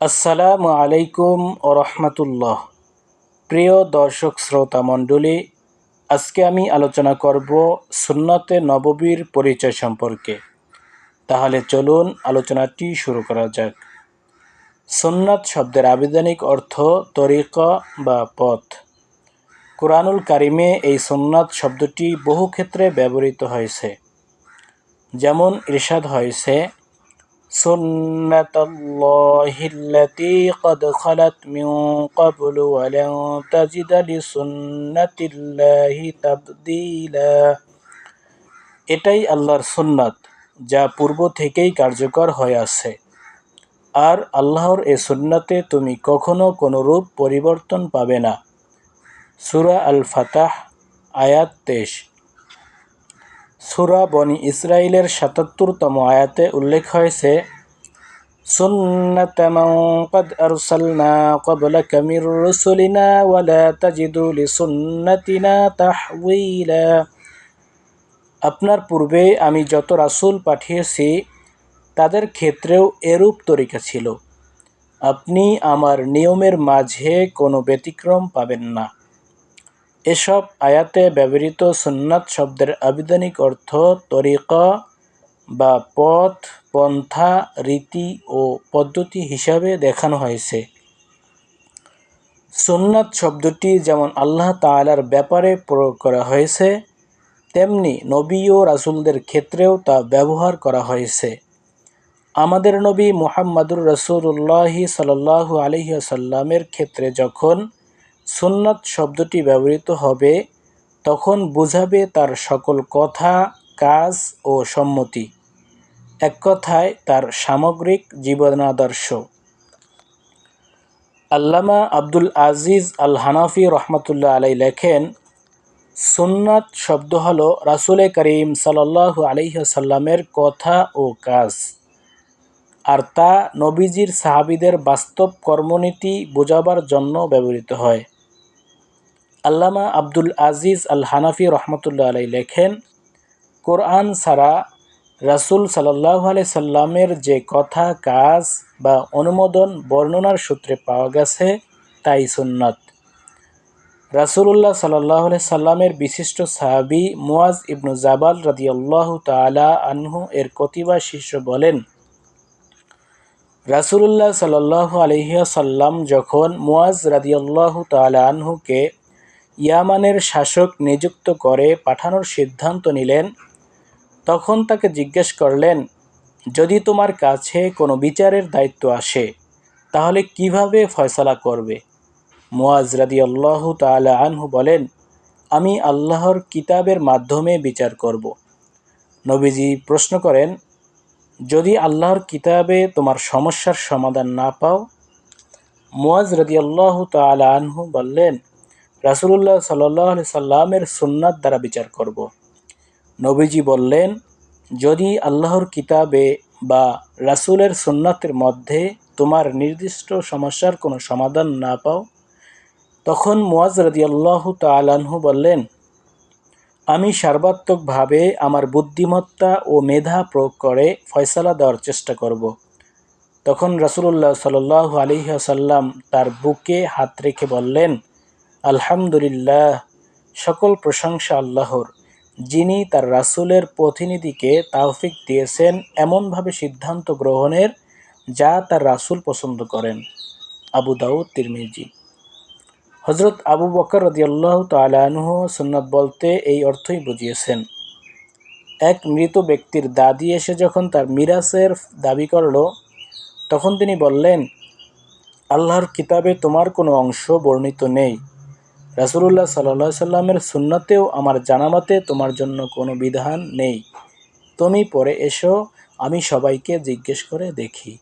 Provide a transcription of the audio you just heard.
আসসালামু আলাইকুম ও রহমতুল্লাহ। প্রিয় দর্শক শ্রোতা মণ্ডলী, আজকে আমি আলোচনা করব সুন্নতে নববীর পরিচয় সম্পর্কে। তাহলে চলুন আলোচনাটি শুরু করা যাক। সুন্নাত শব্দের আবেদনিক অর্থ তরিকা বা পথ। কোরআনুল কারিমে এই সুন্নাত শব্দটি বহু ক্ষেত্রে ব্যবহৃত হয়েছে। যেমন ইরশাদ হয়েছে سنة الله التي قد خلت من قبل ولن تجد لسنة الله تبديلا এটাই আল্লাহর সুন্নাত যা পূর্ব থেকেই কার্যকর হয়ে আছে আর আল্লাহর এ সুন্নাতে তুমি কখনো কোনো রূপ পরিবর্তন পাবে না সুরা আল ফাতাহ আয়াত তেইশ সুরা বনি ইসরায়েলের সাতাত্তরতম আয়াতে উল্লেখ হয়েছে আপনার পূর্বে আমি যত রাসুল পাঠিয়েছি, তাদের ক্ষেত্রেও এরূপ তরিকা ছিল। আপনি আমার নিয়মের মাঝে কোনো ব্যতিক্রম পাবেন না। এসব আয়াতে ব্যবহৃত সুন্নাত শব্দের আবিধানিক অর্থ তরিকা বা পথ, পন্থা, রীতি ও পদ্ধতি হিসাবে দেখানো হয়েছে। সুন্নাত শব্দটি যেমন আল্লাহ তালার ব্যাপারে প্রয়োগ করা হয়েছে, তেমনি নবী ও রাসুলদের ক্ষেত্রেও তা ব্যবহার করা হয়েছে। আমাদের নবী মুহাম্মাদুর রসুল্লাহি সাল্লাহ আলহিসাল্লামের ক্ষেত্রে যখন সুন্নাত শব্দটি ব্যবহৃত হবে, তখন বোঝাবে তার সকল কথা, কাজ ও সম্মতি। এক কথায় তার সামগ্রিক জীবনাদর্শ। আল্লামা আব্দুল আজিজ আল হানাফি রহমতুল্লাহ আলাই লেখেন, সুন্নাত শব্দ হল রাসুল করিম সাল্লাহ আলহিহাসাল্লামের কথা ও কাজ। আর তা নবীজির সাহাবিদের বাস্তব কর্মনীতি বোঝাবার জন্য ব্যবহৃত হয়। আল্লামা আব্দুল আজিজ আল হানাফি রহমতুল্লাহ আলাই লেখেন, কোরআন ছাড়া রাসুল সাল্লাহ আলাই সাল্লামের যে কথা, কাজ বা অনুমোদন বর্ণনার সূত্রে পাওয়া গেছে, তাই সুন্নত। রাসুল্লাহ সাল্লাহ সাল্লামের বিশিষ্ট সাহাবি মুয়াজ ইবনু জাবাল রাদিয়াল্লাহু তালা আনহু এর কতিবা শিষ্য বলেন রাসুল্লাহ সাল্লাহ আলহিয়া সাল্লাম যখন মুয়াজ রাদিয়াল্লাহু তালা আনহুকে ইয়ামানের শাসক নিযুক্ত করে পাঠানোর সিদ্ধান্ত নিলেন। তখন তাকে জিজ্ঞেস করলেন, যদি তোমার কাছে কোনো বিচারের দায়িত্ব আসে, তাহলে কীভাবে ফয়সলা করবে? মুয়াজ রাদি আল্লাহ তালা আনহু বলেন, আমি আল্লাহর কিতাবের মাধ্যমে বিচার করব। নবীজি প্রশ্ন করেন, যদি আল্লাহর কিতাবে তোমার সমস্যার সমাধান না পাও? মুয়াজ রাদি আল্লাহ তালা আনহু বললেন রাসুলুল্লাহ সাল্লাহ সাল্লামের সুন্নাত দ্বারা বিচার করব। নবীজি বললেন, যদি আল্লাহর কিতাবে বা রাসুলের সুন্নাতের মধ্যে তোমার নির্দিষ্ট সমস্যার কোনো সমাধান না পাও, তখন মুয়াজ আল্লাহ তালাহু বললেন, আমি সার্বাত্মকভাবে আমার বুদ্ধিমত্তা ও মেধা প্রয়োগ করে ফয়সালা দেওয়ার চেষ্টা করব। তখন রাসুলুল্লাহ সাল আলিহাসাল্লাম তার বুকে হাত রেখে বললেন আলহামদুলিল্লাহ, সকল প্রশংসা আল্লাহর। যিনি তার রাসুলের প্রতিনিধিকে তাওফিক দিয়েছেন এমনভাবে সিদ্ধান্ত গ্রহণের, যা তার রাসুল পছন্দ করেন। আবু দাউদ তিরমিজি। হজরত আবু বকর রদিয়াল্লাহ তালাহ সুন্নত বলতে এই অর্থই বুঝিয়েছেন, এক মৃত ব্যক্তির দাদি এসে যখন তার মিরাসের দাবি করল, তখন তিনি বললেন, আল্লাহর কিতাবে তোমার কোনো অংশ বর্ণিত নেই। রাসুলুল্লাহ সাল্লা সাল্লামের সুন্নাতেও আমার জানামাতে তোমার জন্য কোনো বিধান নেই। তুমি পরে এসো, আমি সবাইকে জিজ্ঞেস করে দেখি।